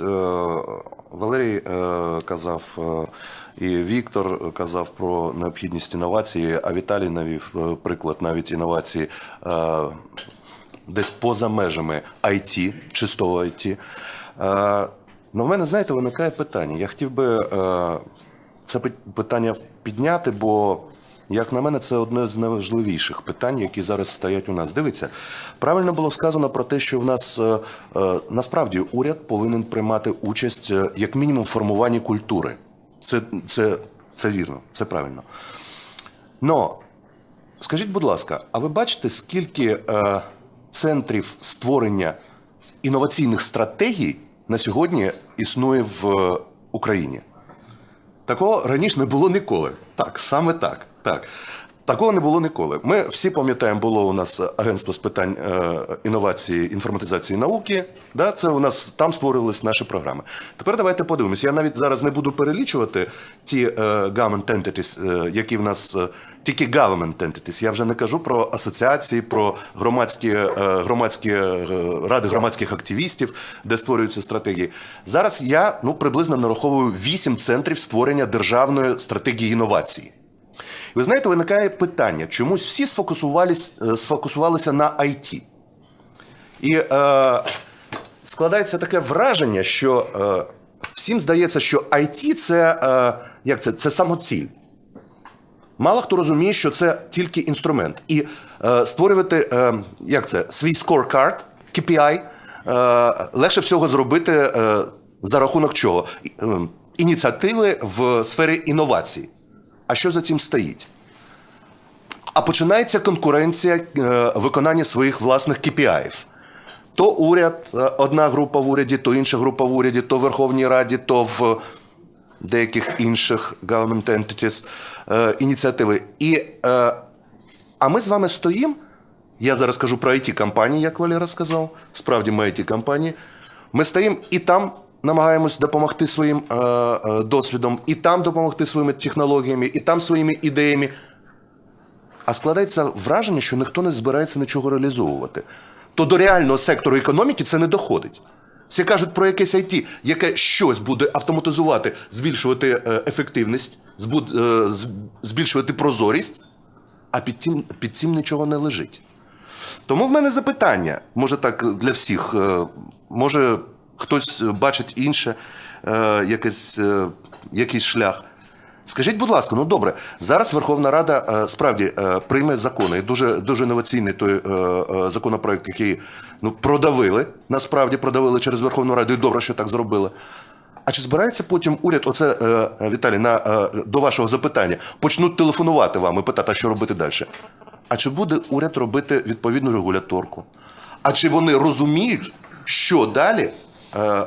Е, Валерій е, казав е, і Віктор казав про необхідність інновації, а Віталій навів приклад навіть інновації десь поза межами IT, чистого IT. Ну, в мене, знаєте, виникає питання. Я хотів би це питання підняти, бо, як на мене, це одне з найважливіших питань, які зараз стоять у нас. Дивіться, правильно було сказано про те, що в нас е, е, насправді уряд повинен приймати участь е, як мінімум в формуванні культури. Це, це, це вірно, це правильно. Но скажіть, будь ласка, а ви бачите, скільки е, центрів створення інноваційних стратегій на сьогодні існує в Україні? Такого раніше не було ніколи. Так, саме так. Так. Такого не було ніколи. Ми всі пам'ятаємо, було у нас агентство з питань е, інновації, інформатизації науки. Да, це у нас там створювалися наші програми. Тепер давайте подивимося. Я навіть зараз не буду перелічувати ті е, government entities, е, які в нас е, тільки government entities. Я вже не кажу про асоціації, про громадські, е, громадські е, ради громадських активістів, де створюються стратегії. Зараз я ну приблизно нараховую вісім центрів створення державної стратегії інновації. Ви знаєте, виникає питання, чомусь всі е, сфокусувалися на IT. І е, складається таке враження, що е, всім здається, що IT це, е, як це, це самоціль. Мало хто розуміє, що це тільки інструмент. І е, створювати е, як це, свій скоркард, KPI, е, легше всього зробити е, за рахунок чого? І, е, ініціативи в сфері інновацій. А що за цим стоїть? А починається конкуренція е, виконання своїх власних KPI. То уряд, е, одна група в уряді, то інша група в уряді, то в Верховній Раді, то в деяких інших government entities е, ініціативи. І, а ми з вами стоїмо. Я зараз кажу про it компанії як Валера сказав. Справді ми it компанії Ми стоїмо і там намагаємось допомогти своїм е, е, досвідом, і там допомогти своїми технологіями, і там своїми ідеями. А складається враження, що ніхто не збирається нічого реалізовувати. То до реального сектору економіки це не доходить. Всі кажуть про якесь IT, яке щось буде автоматизувати, збільшувати е, ефективність, збільшувати прозорість, а під цим, під цим нічого не лежить. Тому в мене запитання, може так для всіх, може хтось бачить інше, е, якийсь, е, якийсь шлях. Скажіть, будь ласка, ну добре, зараз Верховна Рада е, справді е, прийме закони. Дуже дуже інноваційний той е, е, законопроект, який ну продавили, насправді продавили через Верховну Раду, і добре, що так зробили. А чи збирається потім уряд, оце е, Віталій, на е, до вашого запитання, почнуть телефонувати вам і питати, а що робити далі? А чи буде уряд робити відповідну регуляторку? А чи вони розуміють, що далі е,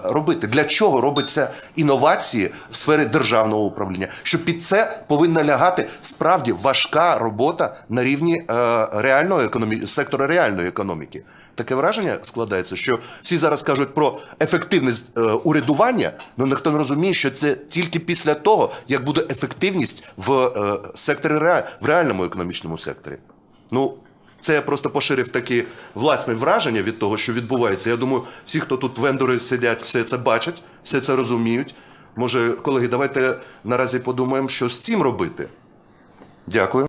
робити? Для чого робиться інновації в сфері державного управління? Що під це повинна лягати справді важка робота на рівні е, реального економі... сектора реальної економіки. Таке враження складається, що всі зараз кажуть про ефективність е, урядування, але ніхто не розуміє, що це тільки після того, як буде ефективність в е, секторі в реальному економічному секторі. Ну, це я просто поширив такі власне враження від того, що відбувається. Я думаю, всі, хто тут вендори сидять, все це бачать, все це розуміють. Може, колеги, давайте наразі подумаємо, що з цим робити. Дякую.